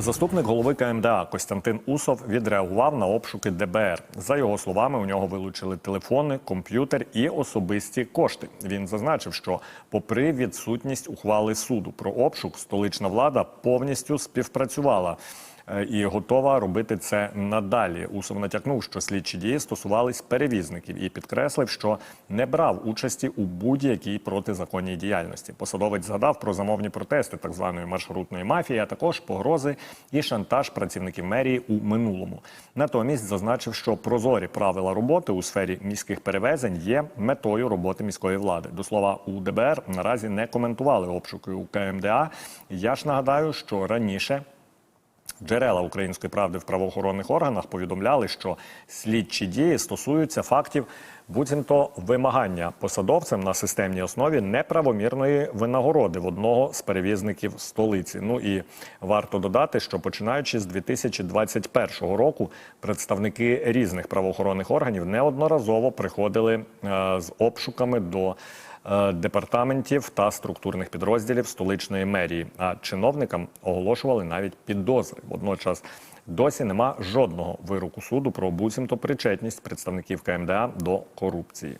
Заступник голови КМДА Костянтин Усов відреагував на обшуки ДБР. За його словами, у нього вилучили телефони, комп'ютер і особисті кошти. Він зазначив, що, попри відсутність ухвали суду про обшук, столична влада повністю співпрацювала. Е, І готова робити це надалі. Усов натякнув, що слідчі дії стосувались перевізників і підкреслив, що не брав участі у будь-якій протизаконній діяльності. Посадовець згадав про замовні протести так званої маршрутної мафії, а також погрози і шантаж працівників мерії у минулому. Натомість зазначив, що прозорі правила роботи у сфері міських перевезень є метою роботи міської влади. До слова, у ДБР наразі не коментували обшуки у КМДА. Я ж нагадаю, що раніше. Джерела української правди в правоохоронних органах повідомляли, що слідчі дії стосуються фактів буцімто вимагання посадовцем на системній основі неправомірної винагороди в одного з перевізників столиці. Ну і варто додати, що починаючи з 2021 року представники різних правоохоронних органів неодноразово приходили е, з обшуками до е, департаментів та структурних підрозділів столичної мерії. А чиновникам оголошували навіть підозри. Водночас досі нема жодного вироку суду про буцімто причетність представників КМДА до корупції.